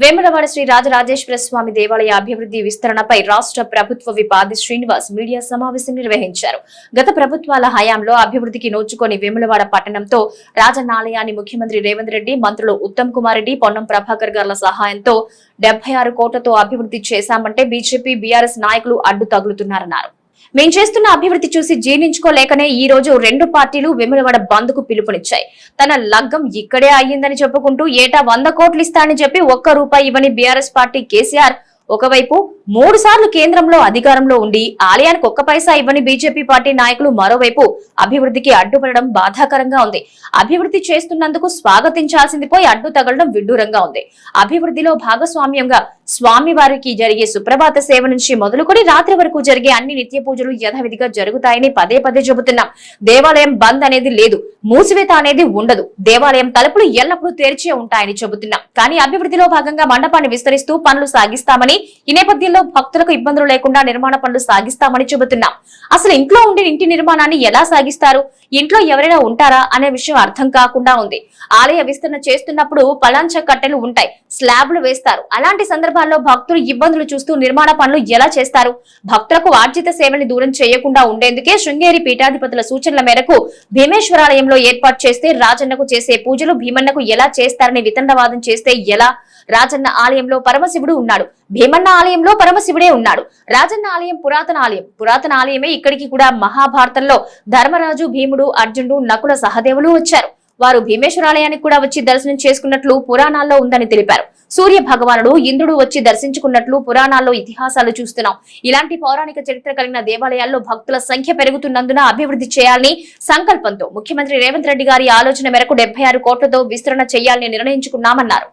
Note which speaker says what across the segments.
Speaker 1: వేములవాడ శ్రీ రాజరాజేశ్వర స్వామి దేవాలయ అభివృద్ధి విస్తరణపై రాష్ట్ర ప్రభుత్వ విపాది శ్రీనివాస్ మీడియా సమావేశం నిర్వహించారు. గత ప్రభుత్వాల హయాంలో అభివృద్ధికి నోచుకొని వేములవాడ పట్టణంతో రాజనాలయాన్ని ముఖ్యమంత్రి రేవంత్ రెడ్డి మంత్రులు ఉత్తమ్ కుమార్ రెడ్డి పొన్నం ప్రభాకర్ గార్ల సహాయంతో డెబ్బై ఆరు కోట్లతో అభివృద్ధి చేశామంటే బీజేపీ బీఆర్ఎస్ నాయకులు అడ్డు తగులుతున్నారన్నారు మేం చేస్తున్న అభివృద్ధి చూసి జీర్ణించుకోలేకనే ఈ రోజు రెండు పార్టీలు విమలవాడ బంద్కు పిలుపునిచ్చాయి. తన లగ్గం ఇక్కడే అయ్యిందని చెప్పుకుంటూ ఏటా వంద కోట్లు ఇస్తానని చెప్పి ఒక్క రూపాయి ఇవ్వని బీఆర్ఎస్ పార్టీ కేసీఆర్ ఒకవైపు మూడు సార్లు కేంద్రంలో అధికారంలో ఉండి ఆలయానికి ఒక్క పైసా ఇవ్వని బీజేపీ పార్టీ నాయకులు మరోవైపు అభివృద్ధికి అడ్డుపడడం బాధాకరంగా ఉంది. అభివృద్ధి చేస్తున్నందుకు స్వాగతించాల్సింది పోయి అడ్డు తగలడం విడ్డూరంగా ఉంది. అభివృద్ధిలో భాగస్వామ్యంగా స్వామివారికి జరిగే సుప్రభాత సేవ నుంచి మొదలుకొని రాత్రి వరకు జరిగే అన్ని నిత్య పూజలు యథావిధిగా జరుగుతాయని పదే పదే చెబుతున్నాం. దేవాలయం బంద్ అనేది లేదు. మూసివేత అనేది ఉండదు. దేవాలయం తలుపులు ఎల్లప్పుడూ తెరిచే ఉంటాయని చెబుతున్నాం. కానీ అభివృద్ధిలో భాగంగా మండపాన్ని విస్తరిస్తూ పనులు సాగిస్తామని ఈ నేపథ్యంలో భక్తులకు ఇబ్బందులు లేకుండా నిర్మాణ పనులు సాగిస్తామని చెబుతున్నాం. అసలు ఇంట్లో ఉండే ఇంటి నిర్మాణాన్ని ఎలా సాగిస్తారు? ఇంట్లో ఎవరైనా ఉంటారా అనే విషయం అర్థం కాకుండా ఉంది. ఆలయ విస్తరణ చేస్తున్నప్పుడు పలాంచ కట్టెలు ఉంటాయి. స్లాబ్లు వేస్తారు. అలాంటి సందర్భాల్లో భక్తులు ఇబ్బందులు చూస్తూ నిర్మాణ పనులు ఎలా చేస్తారు? భక్తులకు ఆర్జిత సేవల్ని దూరం చేయకుండా ఉండేందుకే శృంగేరి పీఠాధిపతుల సూచనల మేరకు భీమేశ్వరాలయంలో ఏర్పాటు చేస్తే రాజన్నకు చేసే పూజలు భీమన్నకు ఎలా చేస్తారని వితండవాదం చేస్తే ఎలా? రాజన్న ఆలయంలో పరమశివుడు ఉన్నాడు. భీమన్న ఆలయంలో పరమశివుడే ఉన్నాడు. రాజన్న ఆలయం పురాతన ఆలయం. పురాతన ఆలయమే ఇక్కడికి కూడా మహాభారతంలో ధర్మరాజు భీముడు అర్జునుడు నకుల సహదేవులు వచ్చారు. వారు భీమేశ్వరాలయానికి కూడా వచ్చి దర్శనం చేసుకున్నట్లు పురాణాల్లో ఉందని తెలిపారు. సూర్య భగవానుడు ఇంద్రుడు వచ్చి దర్శించుకున్నట్లు పురాణాల్లో ఇతిహాసాలు చూస్తున్నాం. ఇలాంటి పౌరాణిక చరిత్ర కలిగిన దేవాలయాల్లో భక్తుల సంఖ్య పెరుగుతున్నందున అభివృద్ధి చేయాలని సంకల్పంతో ముఖ్యమంత్రి రేవంత్ రెడ్డి గారి ఆలోచన మేరకు డెబ్బై ఆరు కోట్లతో విస్తరణ చేయాలని నిర్ణయించుకున్నామన్నారు.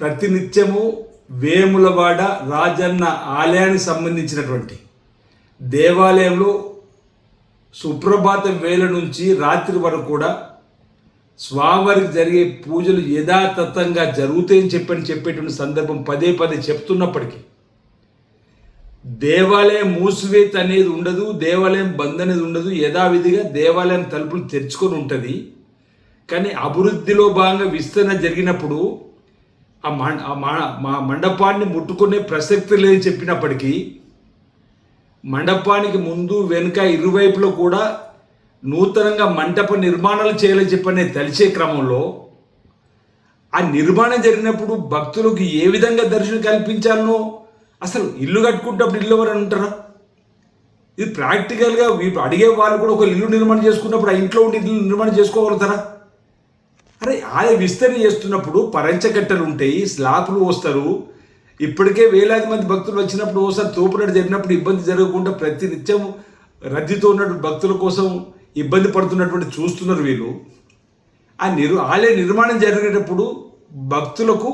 Speaker 2: ప్రతినిత్యము వేములవాడ రాజన్న ఆలయానికి సంబంధించినటువంటి దేవాలయంలో సుప్రభాత వేల నుంచి రాత్రి వరకు కూడా స్వామివారికి జరిగే పూజలు యథాతథంగా జరుగుతాయని చెప్పని చెప్పేటువంటి సందర్భం పదే పదే చెప్తున్నప్పటికీ దేవాలయం మూసివేత అనేది ఉండదు దేవాలయం బంద్ అనేది ఉండదు యథావిధిగా దేవాలయం తలుపులు తెరుచుకొని ఉంటుంది. కానీ అభివృద్ధిలో భాగంగా విస్తరణ జరిగినప్పుడు ఆ మా మండపాన్ని ముట్టుకునే ప్రసక్తి లేదని చెప్పినప్పటికీ మండపానికి ముందు వెనుక ఇరువైపులో కూడా నూతనంగా మంటప నిర్మాణాలు చేయాలని చెప్పని తెలిసే క్రమంలో ఆ నిర్మాణం జరిగినప్పుడు భక్తులకు ఏ విధంగా దర్శనం కల్పించాలనో అసలు ఇల్లు కట్టుకుంటప్పుడు ఇల్లు ఎవరైనా ఉంటారా? ఇది ప్రాక్టికల్గా వీ- అడిగే వాళ్ళు కూడా ఒక ఇల్లు నిర్మాణం చేసుకున్నప్పుడు ఆ ఇంట్లో ఉండి ఇల్లు నిర్మాణం చేసుకోగలుగుతారా? అరే ఆలయ విస్తరణ చేస్తున్నప్పుడు పరంచకట్టలు ఉంటాయి స్లాపులు వస్తారు ఇప్పటికే వేలాది మంది భక్తులు వచ్చినప్పుడు ఒకసారి తోపునట్టు జరిగినప్పుడు ఇబ్బంది జరగకుండా ప్రతి నిత్యం రద్దీతో ఉన్నటువంటి భక్తుల కోసం ఇబ్బంది పడుతున్నటువంటి చూస్తున్నారు వీళ్ళు. ఆ నిర్ ఆలయ నిర్మాణం జరిగేటప్పుడు భక్తులకు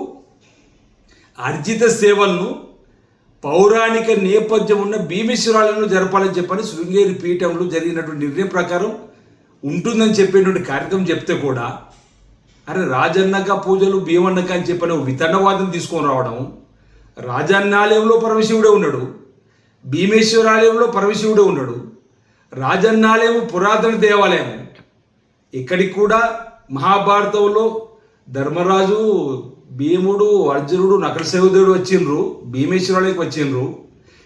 Speaker 2: అర్జిత సేవలను పౌరాణిక నేపథ్యం ఉన్న భీమేశ్వరాలను జరపాలని చెప్పని శృంగేరి పీఠంలో జరిగినటువంటి నిర్ణయం ప్రకారం ఉంటుందని చెప్పేటువంటి కార్యక్రమం చెప్తే కూడా అరే రాజన్నక పూజలు భీమన్నక అని చెప్పిన వితండవాదం తీసుకొని రావడం రాజన్నాలయంలో పరమశివుడే ఉన్నాడు భీమేశ్వరాలయంలో పరమశివుడే ఉన్నాడు రాజన్నాలయం పురాతన దేవాలయం. ఇక్కడికి కూడా మహాభారతంలో ధర్మరాజు భీముడు అర్జునుడు నకల సేవదేవుడు వచ్చిండ్రు భీమేశ్వరాలయకి వచ్చిండ్రు.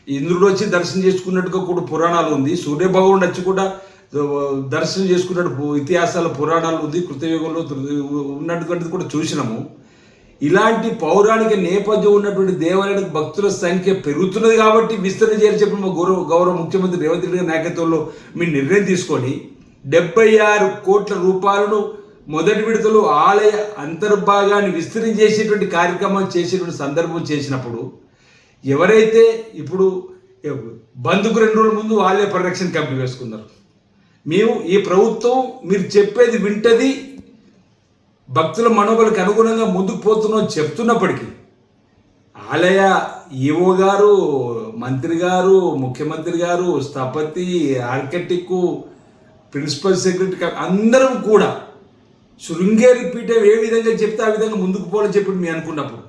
Speaker 2: ఇంద్రుడు వచ్చి దర్శనం చేసుకున్నట్టుగా కూడా పురాణాలు ఉంది. సూర్యభగవానుడు వచ్చి కూడా దర్శనం చేసుకున్నట్టు ఇతిహాసాల పురాణాలు ఉంది కృతయుగంలో ఉన్నటువంటిది కూడా చూసినాము. ఇలాంటి పౌరాణిక నేపథ్యం ఉన్నటువంటి దేవాలయానికి భక్తుల సంఖ్య పెరుగుతున్నది కాబట్టి విస్తరణ చేయాలని చెప్పి మా గౌరవ గౌరవ ముఖ్యమంత్రి రేవంత్ రెడ్డి గారి నాయకత్వంలో మీ నిర్ణయం తీసుకొని డెబ్బై ఆరు కోట్ల రూపాయలను మొదటి విడతలో ఆలయ అంతర్భాగాన్ని విస్తరించేసేటువంటి కార్యక్రమం చేసేటువంటి సందర్భం చేసినప్పుడు ఎవరైతే ఇప్పుడు బంధుకు రెండు రోజుల ముందు ఆలయ పరిరక్షణ కమిటీ వేసుకున్నారు మేము ఈ ప్రభుత్వం మీరు చెప్పేది వింటది భక్తుల మనోబలకు అనుగుణంగా ముందుకు పోతున్నాం చెప్తున్నప్పటికీ ఆలయ ఈవో గారు మంత్రి గారు ముఖ్యమంత్రి గారు స్థపతి ఆర్కిటెక్ట్ ప్రిన్సిపల్ సెక్రటరీ అందరం కూడా శృంగేరి పీఠం ఏ విధంగా చెప్తే ఆ విధంగా ముందుకు పోవాలని చెప్పి మేము అనుకున్నప్పుడు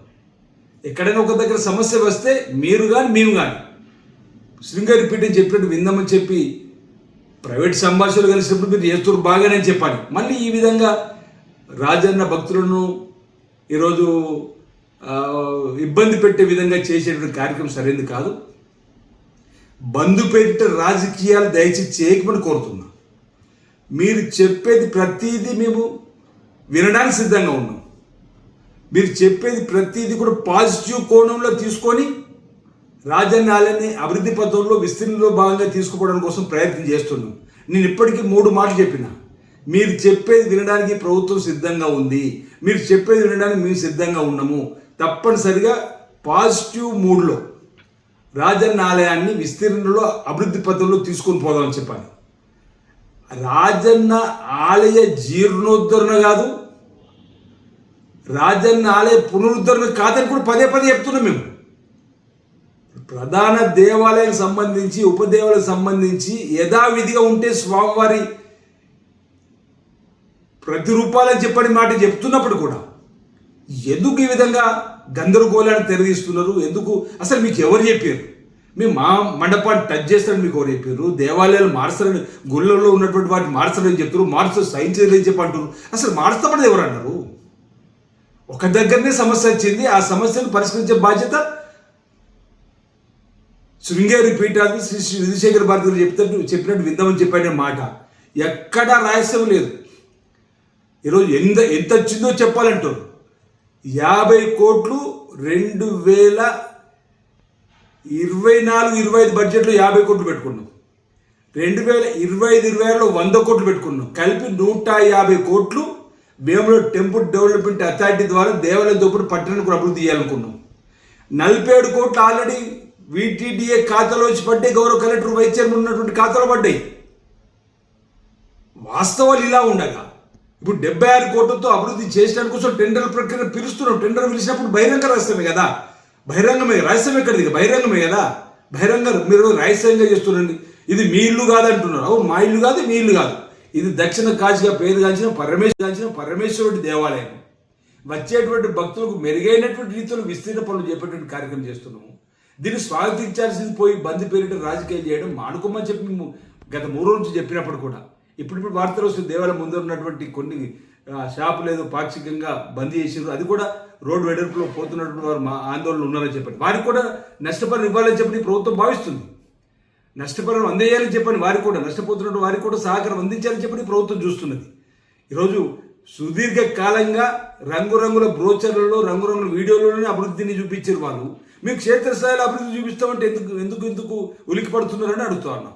Speaker 2: ఎక్కడైనా ఒక దగ్గర సమస్య వస్తే మీరు కానీ మేము కానీ శృంగేరి పీఠం చెప్పినట్టు విందామని చెప్పి ప్రైవేట్ సంభాషణలు కలిసినప్పుడు మీరు చేస్తున్నారు బాగానే చెప్పాలి. మళ్ళీ ఈ విధంగా రాజన్న భక్తులను ఈరోజు ఇబ్బంది పెట్టే విధంగా చేసేటువంటి కార్యక్రమం సరైనది కాదు. బంధు పెట్ట రాజకీయాలు దయచేసి చేయకమని కోరుతున్నా. మీరు చెప్పేది ప్రతిదీ మేము వినడానికి సిద్ధంగా ఉన్నాం. మీరు చెప్పేది ప్రతిదీ కూడా పాజిటివ్ కోణంలో తీసుకొని రాజన్నాలని అభివృద్ధి పథంలో విస్తీర్ణంలో భాగంగా తీసుకుపోవడం కోసం ప్రయత్నం చేస్తున్నాం. నేను ఇప్పటికీ మూడు మాటలు చెప్పిన. మీరు చెప్పేది వినడానికి ప్రభుత్వం సిద్ధంగా ఉంది. మీరు చెప్పేది వినడానికి మేము సిద్ధంగా ఉన్నాము. తప్పనిసరిగా పాజిటివ్ మూడ్లో రాజన్న ఆలయాన్ని విస్తీర్ణంలో అభివృద్ధి పథంలో తీసుకొని పోదామని చెప్పాను. రాజన్న ఆలయ జీర్ణోద్ధరణ కాదు. రాజన్న ఆలయ పునరుద్ధరణ కాదని కూడా పదే పదే చెప్తున్నాం మేము. ప్రధాన దేవాలయం సంబంధించి ఉపదేవాలకు సంబంధించి యథావిధిగా ఉంటే స్వామివారి ప్రతిరూపాలని చెప్పని మాట చెప్తున్నప్పుడు కూడా ఎందుకు ఈ విధంగా గందరగోళాన్ని తెరదీస్తున్నారు? ఎందుకు? అసలు మీకు ఎవరు చెప్పారు? మేము మా మండపాన్ని టచ్ చేస్తారని మీకు ఎవరు చెప్పారు? దేవాలయాలు మార్చారని గుళ్ళల్లో ఉన్నటువంటి వాటిని మార్చారని చెప్తారు మార్చు సహించలేని చెప్పి అంటారు అసలు మార్చబడదు ఎవరు అన్నారు? ఒక దగ్గరనే సమస్య వచ్చింది ఆ సమస్యను పరిష్కరించే బాధ్యత శృంగేరి పీఠాన్ని శ్రీ శ్రీ విధుశేఖర భారతి గారు చెప్తాడు చెప్పినట్టు విందామని చెప్పాడే మాట. ఎక్కడా రహస్యం లేదు. ఈరోజు ఎంత ఎంత వచ్చిందో చెప్పాలంటారు. యాభై కోట్లు రెండు వేల ఇరవై నాలుగు ఇరవై ఐదు బడ్జెట్లో యాభై కోట్లు పెట్టుకున్నాం. రెండు వేల ఇరవై ఐదు ఇరవై ఆరులో వంద కోట్లు పెట్టుకున్నాం. కలిపి నూట యాభై కోట్లు మేము టెంపుల్ డెవలప్మెంట్ అథారిటీ ద్వారా దేవాలయం దోపుడు పట్టణానికి అభివృద్ధి చేయాలనుకున్నాం. నలభై ఏడు కోట్లు ఆల్రెడీ వీటీడీఏ ఖాతాలో వచ్చి పడ్డాయి. గౌరవ కలెక్టర్ వైస్ చైర్మన్ ఉన్నటువంటి ఖాతాలో పడ్డాయి. వాస్తవాలు ఇలా ఉండగా ఇప్పుడు డెబ్బై ఆరు కోట్లతో అభివృద్ధి చేయడానికి కోసం టెండర్ ప్రక్రియ పిలుస్తున్నాం. టెండర్ పిలిచినప్పుడు బహిరంగ రహస్యమే కదా? బహిరంగమే రహస్యం ఎక్కడిది? ఇక బహిరంగమే కదా? బహిరంగ మీరు రహస్యంగా చేస్తున్నారండి. ఇది మీ ఇల్లు కాదంటున్నారు. అవును మా ఇల్లు కాదు మీ ఇల్లు కాదు. ఇది దక్షిణ కాశీగా పేరుగాంచిన పరమేశ్వరాంచిన పరమేశ్వరుడి దేవాలయం. వచ్చేటువంటి భక్తులకు మెరుగైనటువంటి రీతిలో విస్తీర్ణ పనులు చెప్పేటువంటి కార్యక్రమం చేస్తున్నాము. దీన్ని స్వాగతించాల్సింది పోయి బంద్ పేరిట రాజకీయం చేయడం మానుకోమని చెప్పి మేము గత మూడు రోజుల నుంచి చెప్పినప్పుడు కూడా. ఇప్పుడిప్పుడు వార్తలు వస్తుంది దేవాలయం ముందు ఉన్నటువంటి కొన్ని ఆ, షాపులు ఏదో పాక్షికంగా బంద్ చేసారు అది కూడా రోడ్డు వెడల్పులో పోతున్నటువంటి వారు మా ఆందోళన ఉన్నారని చెప్పండి. వారికి కూడా నష్టపరం ఇవ్వాలని చెప్పి ప్రభుత్వం భావిస్తుంది. నష్టపరం అందేయాలని చెప్పని వారికి కూడా నష్టపోతున్నట్టు వారికి కూడా సహకారం అందించాలని చెప్పని ప్రభుత్వం చూస్తున్నది. ఈరోజు సుదీర్ఘ కాలంగా రంగురంగుల బ్రోచర్లలో రంగురంగుల వీడియోలలోనే అభివృద్ధిని చూపించారు వాళ్ళు. మీకు క్షేత్రస్థాయిలో అభివృద్ధి చూపిస్తామంటే ఎందుకు ఎందుకు ఎందుకు ఉలికి పడుతున్నారని అడుగుతా ఉన్నాం.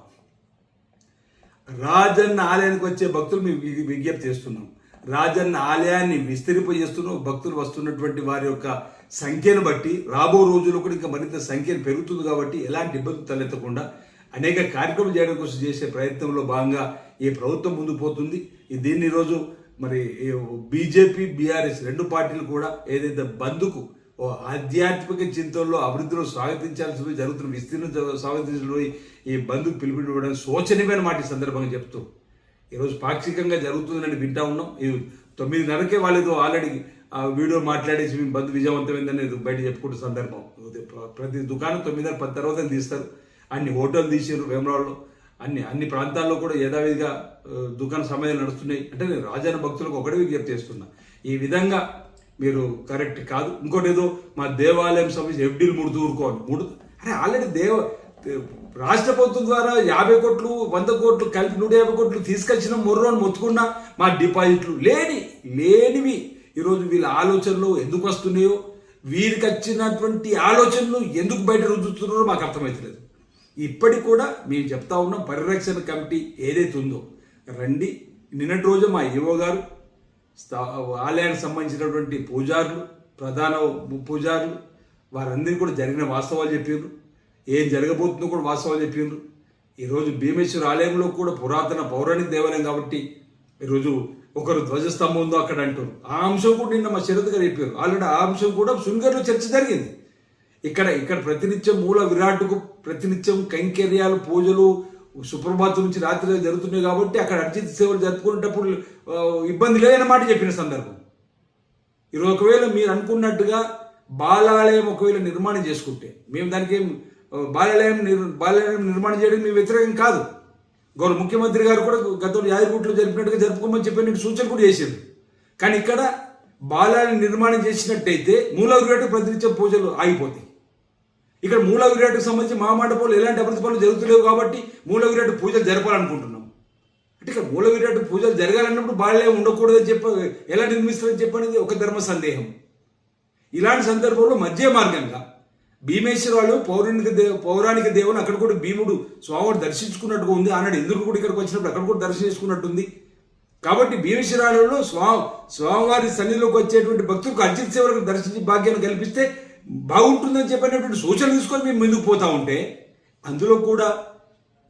Speaker 2: రాజన్న ఆలయానికి వచ్చే భక్తులు మేము వి- విజ్ఞప్తి చేస్తున్నాం. రాజన్న ఆలయాన్ని విస్తరింపజేస్తున్నాం. భక్తులు వస్తున్నటువంటి వారి యొక్క సంఖ్యను బట్టి రాబో రోజుల్లో కూడా ఇంకా మరింత సంఖ్య పెరుగుతుంది కాబట్టి ఎలాంటి ఇబ్బందులు తలెత్తకుండా అనేక కార్యక్రమాలు చేయడం కోసం చేసే ప్రయత్నంలో భాగంగా ఈ ప్రభుత్వం ముందు పోతుంది. దీన్ని ఈరోజు మరి బీజేపీ బీఆర్ఎస్ రెండు పార్టీలు కూడా ఏదైతే బంద్కు ఆధ్యాత్మిక చింతనలో అభివృద్ధిలో స్వాగతించాల్సి జరుగుతున్న విస్తీర్ణ స్వాగతించడంలో స్వాగతించడం ఈ బంధుకు పిలుపునివ్వడం శోచనీయమైన మాట ఈ సందర్భంగా చెప్తూ ఈరోజు పాక్షికంగా జరుగుతుందని వింటా ఉన్నాం. ఇది తొమ్మిదిన్నరకే వాళ్ళు ఏదో ఆల్రెడీ ఆ వీడియో మాట్లాడేసి మేము బంధు విజయవంతమైందని బయట చెప్పుకుంటున్న సందర్భం. ప్ర- ప్రతి దుకాణం తొమ్మిదిన్నర పది తర్వాత తీస్తారు. అన్ని హోటల్ తీసారు వేమరాళ్ళు అన్ని అన్ని ప్రాంతాల్లో కూడా యథావిధిగా దుకాణ సమయాలు నడుస్తున్నాయి. అంటే నేను రాజాన భక్తులకు ఒకటే విజ్ఞప్తి చేస్తున్నా. ఈ విధంగా మీరు కరెక్ట్ కాదు. ఇంకోటి ఏదో మా దేవాలయం సమస్య ఎఫ్డీలు ముడుతూ ఊరుకోవాలి. ముడు అరే ఆల్రెడీ దేవ రాష్ట్ర ప్రభుత్వం ద్వారా యాభై కోట్లు వంద కోట్లు కలిపి నూట యాభై కోట్లు తీసుకొచ్చిన మొర్రోని మొత్తుకున్నా మా డిపాజిట్లు లేని లేనివి. ఈరోజు వీళ్ళ ఆలోచనలు ఎందుకు వస్తున్నాయో వీరికి వచ్చినటువంటి ఆలోచనలు ఎందుకు బయట రుద్దుతున్నారో మాకు అర్థమవుతలేదు ఇప్పటికి కూడా మేము చెప్తా ఉన్నాం పరిరక్షణ కమిటీ ఏదైతే ఉందో. రండి నిన్నటి రోజు మా ఈవో గారు ఆలయానికి సంబంధించినటువంటి పూజారులు ప్రధాన పూజారులు వారందరికీ కూడా జరిగిన వాస్తవాలు చెప్పిండ్రు ఏం జరగబోతుందో కూడా వాస్తవాలు చెప్పిండ్రు ఈరోజు భీమేశ్వర ఆలయంలో కూడా పురాతన పౌరాణిక దేవాలయం కాబట్టి ఈరోజు ఒకరు ధ్వజస్తంభం ఉందో అక్కడ అంటారు ఆ అంశం కూడా నిన్న మా శరత్ గారు చెప్పారు ఆల్రెడీ ఆ అంశం కూడా శృంగర్లో చర్చ జరిగింది. ఇక్కడ ఇక్కడ ప్రతినిత్యం మూల విరాట్కు ప్రతినిత్యం కైంకర్యాలు పూజలు సుప్రభాత్ నుంచి రాత్రి జరుగుతున్నాయి కాబట్టి అక్కడ అర్జిత్ సేవలు జరుపుకునేటప్పుడు ఇబ్బంది లేదన్నమాట చెప్పిన సందర్భం. ఈరోజు ఒకవేళ మీరు అనుకున్నట్టుగా బాలాలయం ఒకవేళ నిర్మాణం చేసుకుంటే మేము దానికి ఏం బాలాలయం నిర్ బాలాలయం నిర్మాణం చేయడం మేము వ్యతిరేకం కాదు. గౌరవ ముఖ్యమంత్రి గారు కూడా గతంలో యాదగిరిగుట్లో జరిపినట్టుగా జరుపుకోమని చెప్పి నేను సూచన కూడా చేశారు కానీ ఇక్కడ బాలాలయం నిర్మాణం చేసినట్టయితే మూల విరాట్ ప్రతినిత్యం పూజలు ఆగిపోతాయి. ఇక్కడ మూల విరాటుకు సంబంధించి మా మండపంలో ఎలాంటి అభివృద్ధి పనులు జరుగుతలేవు కాబట్టి మూల విరాటు పూజలు జరపాలనుకుంటున్నాం. అంటే ఇక్కడ మూల విరాటు పూజలు జరగాలన్నప్పుడు బాల్యం ఉండకూడదని చెప్ప ఎలా నిర్మిస్తారని చెప్పనేది ఒక ధర్మ సందేహం. ఇలాంటి సందర్భంలో మధ్య మార్గంగా భీమేశ్వరాలు పౌరాణిక దేవ పౌరాణిక దేవుని అక్కడ కూడా భీముడు స్వామిని దర్శించుకున్నట్టుగా ఉంది. ఆనాడు ఇంద్రుడు కూడా ఇక్కడికి వచ్చినప్పుడు అక్కడ కూడా దర్శించుకున్నట్టుంది కాబట్టి భీమేశ్వరాలలో స్వా స్వామివారి సన్నిధిలోకి వచ్చేటువంటి భక్తులకు అర్జిత సేవలకు దర్శించి భాగ్యాన్ని కల్పిస్తే బాగుంటుందని చెప్పినటువంటి సూచనలు తీసుకొని మేము ముందుకు పోతా ఉంటే అందులో కూడా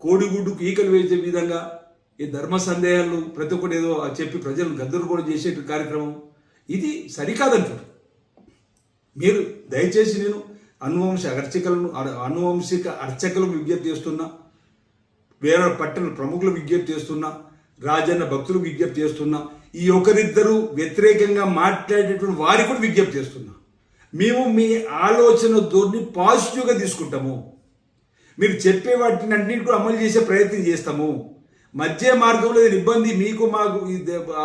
Speaker 2: కోడిగుడ్డుకు ఈకలు వేసే విధంగా ఈ ధర్మ సందేహాలు ప్రతి ఒక్కటి ఏదో చెప్పి ప్రజలను గద్దరు చేసే కార్యక్రమం ఇది సరికాదంటారు మీరు దయచేసి నేను అనువంశ అర్చకులను అనువంశిక అర్చకులకు విజ్ఞప్తి చేస్తున్నా వేరే పట్టణ ప్రముఖులు విజ్ఞప్తి చేస్తున్నా రాజన్న భక్తులకు విజ్ఞప్తి చేస్తున్నా ఈ ఒకరిద్దరు వ్యతిరేకంగా మాట్లాడేటువంటి వారికి కూడా విజ్ఞప్తి చేస్తున్నా. మేము మీ ఆలోచన ధోరణి పాజిటివ్గా తీసుకుంటాము. మీరు చెప్పే వాటిని అన్నింటి కూడా అమలు చేసే ప్రయత్నం చేస్తాము. మధ్య మార్గంలో ఏదైనా ఇబ్బంది మీకు మాకు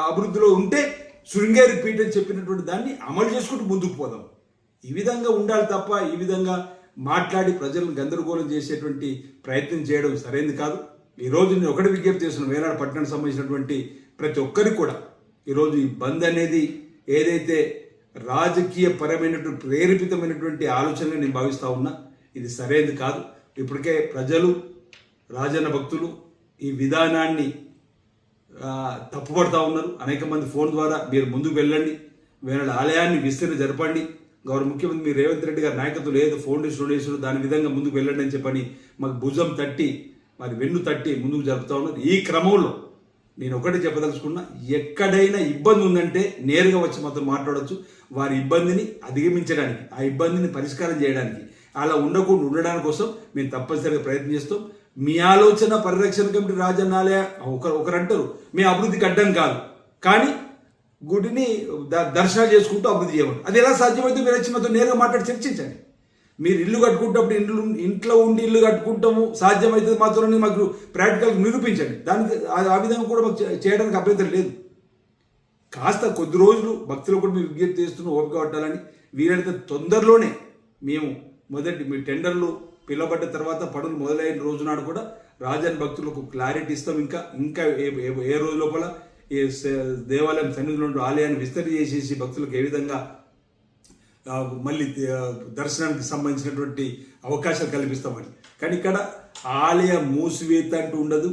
Speaker 2: అభివృద్ధిలో ఉంటే శృంగేరి పీఠ చెప్పినటువంటి దాన్ని అమలు చేసుకుంటూ ముందుకు పోదాం. ఈ విధంగా ఉండాలి తప్ప ఈ విధంగా మాట్లాడి ప్రజలను గందరగోళం చేసేటువంటి ప్రయత్నం చేయడం సరైనది కాదు. ఈరోజు నేను ఒకటి విజ్ఞప్తి చేస్తున్నాను. వేలాడ పట్టణానికి సంబంధించినటువంటి ప్రతి ఒక్కరికి కూడా ఈరోజు ఈ బంద్ అనేది ఏదైతే రాజకీయ పరమైనటువంటి ప్రేరేపితమైనటువంటి ఆలోచనగా నేను భావిస్తూ ఉన్నా ఇది సరైనది కాదు. ఇప్పటికే ప్రజలు రాజన్న భక్తులు ఈ విధానాన్ని తప్పుపడతా ఉన్నారు. అనేక మంది ఫోన్ ద్వారా మీరు ముందుకు వెళ్ళండి. వేరే ఆలయాన్ని విస్తరణ జరపండి. గౌరవ ముఖ్యమంత్రి మీ రేవంత్ రెడ్డి గారి నాయకత్వం లేదు. ఫౌండేషన్ డొనేషన్ దాని విధంగా ముందుకు వెళ్ళండి అని చెప్పని మాకు భుజం తట్టి మరి వెన్ను తట్టి ముందుకు జరుపుతా ఉన్నారు. ఈ క్రమంలో నేను ఒకటి చెప్పదలుచుకున్నా ఎక్కడైనా ఇబ్బంది ఉందంటే నేరుగా వచ్చి మాతో మాట్లాడొచ్చు. వారి ఇబ్బందిని అధిగమించడానికి ఆ ఇబ్బందిని పరిష్కారం చేయడానికి అలా ఉండకుండా ఉండడానికి కోసం మేము తప్పనిసరిగా ప్రయత్నం చేస్తాం. మీ ఆలోచన పరిరక్షణ కమిటీ రాజన్నాలయ ఒకరు ఒకరు అంటారు మీ అభివృద్ధికి అడ్డం కాదు. కానీ గుడిని ద- దర్శనం చేసుకుంటూ అభివృద్ధి చేయమని. అది ఎలా సాధ్యమైతే మీరు వచ్చి మాతో నేరుగా మాట్లాడి చర్చించండి. మీరు ఇల్లు కట్టుకుంటప్పుడు ఇండ్లు ఇంట్లో ఉండి ఇల్లు కట్టుకుంటాము సాధ్యమైతే మాత్రమే మాకు ప్రాక్టికల్ నిరూపించండి. దానికి ఆ- విధంగా కూడా మాకు చేయడానికి అభ్యంతరం లేదు. కాస్త కొద్ది రోజులు భక్తులు కూడా మేము విజ్ఞప్తి చేస్తున్న ఓపిక పట్టాలని వీలైతే తొందరలోనే మేము మొదటి మీ టెండర్లు పిలవబడ్డ తర్వాత పనులు మొదలైన రోజు నాడు కూడా రాజన్ భక్తులకు క్లారిటీ ఇస్తాం. ఇంకా ఇంకా ఏ ఏ- రోజు లోపల ఈ దేవాలయం సన్నిధిలో ఉండే ఆలయాన్ని విస్తరి చేసేసి భక్తులకు ఏ విధంగా మళ్ళీ దర్శనానికి సంబంధించినటువంటి అవకాశాలు కల్పిస్తామని కానీ ఇక్కడ ఆలయ మూసివేత అంటూ ఉండదు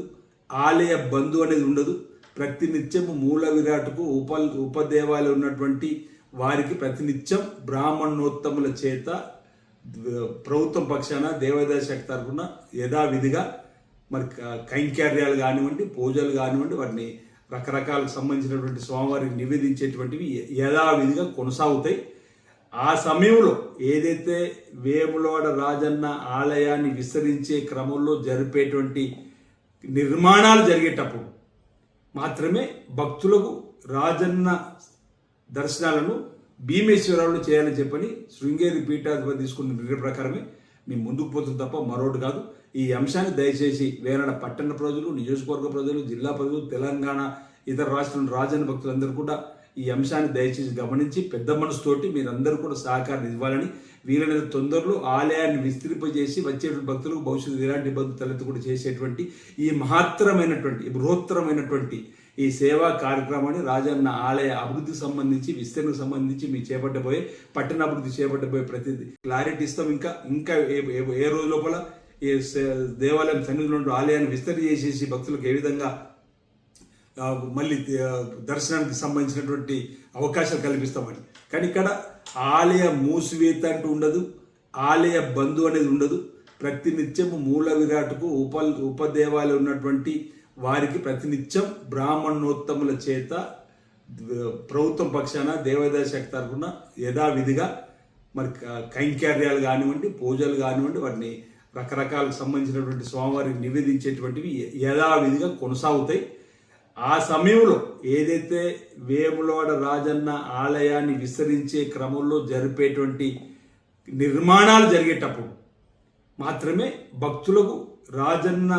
Speaker 2: ఆలయ బంధు అనేది ఉండదు. ప్రతినిత్యం మూల విరాట్కు ఉప ఉపదేవాలు ఉన్నటువంటి వారికి ప్రతినిత్యం బ్రాహ్మణోత్తముల చేత ప్రభుత్వం పక్షాన దేవాదాయ శాఖ తరఫున యథావిధిగా మరి కైంకర్యాలు కానివ్వండి పూజలు కానివ్వండి వాటిని రకరకాలకు సంబంధించినటువంటి స్వామివారికి నివేదించేటువంటివి యథావిధిగా కొనసాగుతాయి. ఆ సమయంలో ఏదైతే వేములవాడ రాజన్న ఆలయాన్ని విస్తరించే క్రమంలో జరిపేటువంటి నిర్మాణాలు జరిగేటప్పుడు మాత్రమే భక్తులకు రాజన్న దర్శనాలను భీమేశ్వరాలను చేయాలని చెప్పని శృంగేరి పీఠాధిపతి తీసుకున్న నిర్ణయం ప్రకారమే మేము ముందుకు పోతుంది తప్ప మరోటి కాదు. ఈ అంశాన్ని దయచేసి వేరడ పట్టణ ప్రజలు నియోజకవర్గ ప్రజలు జిల్లా ప్రజలు తెలంగాణ ఇతర రాష్ట్రాల రాజన్న భక్తులందరూ కూడా ఈ అంశాన్ని దయచేసి గమనించి పెద్ద మనసుతోటి మీరందరూ కూడా సహకారం ఇవ్వాలని వీలైనంత తొందరలో ఆలయాన్ని విస్తరింపజేసి వచ్చేటువంటి భక్తులకు భవిష్యత్తు ఎలాంటి తలెత్తు తలెత్తకుండా చేసేటువంటి ఈ మహత్తరమైనటువంటి బృహత్తరమైనటువంటి ఈ సేవా కార్యక్రమాన్ని రాజన్న ఆలయ అభివృద్ధికి సంబంధించి విస్తరణకు సంబంధించి మీ చేపట్టబోయే పట్టణ అభివృద్ధి చేపట్టబోయే ప్రతిదీ క్లారిటీ ఇస్తాం. ఇంకా ఇంకా ఏ రోజు లోపల ఈ దేవాలయం సన్నిధిలో ఆలయాన్ని విస్తరణ చేసేసి భక్తులకు ఏ విధంగా మళ్ళీ దర్శనానికి సంబంధించినటువంటి అవకాశాలు కల్పిస్తామని కానీ ఇక్కడ ఆలయ మూసివేత అంటూ ఉండదు ఆలయ బంధు అనేది ఉండదు. ప్రతినిత్యం మూల విరాట్కు ఉప ఉపదేవాలు ఉన్నటువంటి వారికి ప్రతినిత్యం బ్రాహ్మణోత్తముల చేత ప్రభుత్వం పక్షాన దేవాదాయ శాఖ తరఫున యథావిధిగా మరి కైంకార్యాలు కైంకర్యాలు కానివ్వండి పూజలు కానివ్వండి వాటిని రకరకాలకు సంబంధించినటువంటి స్వామివారికి నివేదించేటువంటివి యథావిధిగా కొనసాగుతాయి. ఆ సమయంలో ఏదైతే వేములవాడ రాజన్న ఆలయాన్ని విస్తరించే క్రమంలో జరిపేటువంటి నిర్మాణాలు జరిగేటప్పుడు మాత్రమే భక్తులకు రాజన్న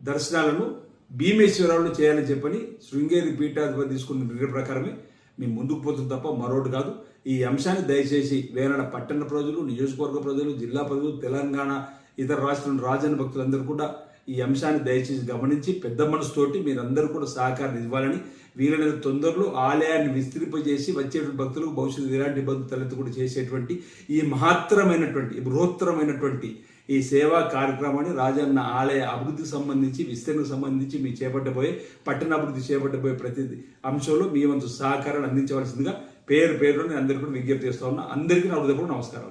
Speaker 2: దర్శనాలను భీమేశ్వరాలు చేయాలని చెప్పని శృంగేరి పీఠాధిపతి తీసుకున్న నిర్ణయం ప్రకారమే మేము ముందుకు పోతుంది తప్ప మరోటి కాదు. ఈ అంశాన్ని దయచేసి వేరడ పట్టణ ప్రజలు నియోజకవర్గ ప్రజలు జిల్లా ప్రజలు తెలంగాణ ఇతర రాష్ట్రాల రాజన్న భక్తులందరూ కూడా ఈ అంశాన్ని దయచేసి గమనించి పెద్ద మనసుతోటి మీరందరూ కూడా సహకారం ఇవ్వాలని వీలైన తొందరలో ఆలయాన్ని విస్తరింపజేసి వచ్చేటువంటి భక్తులకు భవిష్యత్తు ఇలాంటి ఇబ్బందులు తలెత్తకుండా చేసేటువంటి ఈ మహత్తరమైనటువంటి బృహత్తరమైనటువంటి ఈ సేవా కార్యక్రమాన్ని రాజన్న ఆలయ అభివృద్ధికి సంబంధించి విస్తరణకు సంబంధించి మీ చేపట్టబోయే పట్టణ అభివృద్ధి చేపట్టబోయే ప్రతి అంశంలో మీ వంతు సహకారాన్ని అందించవలసిందిగా పేరు పేరులో నేను అందరికీ కూడా విజ్ఞప్తి చేస్తా ఉన్నా. అందరికీ నా హృదయపూర్వక నమస్కారాలు.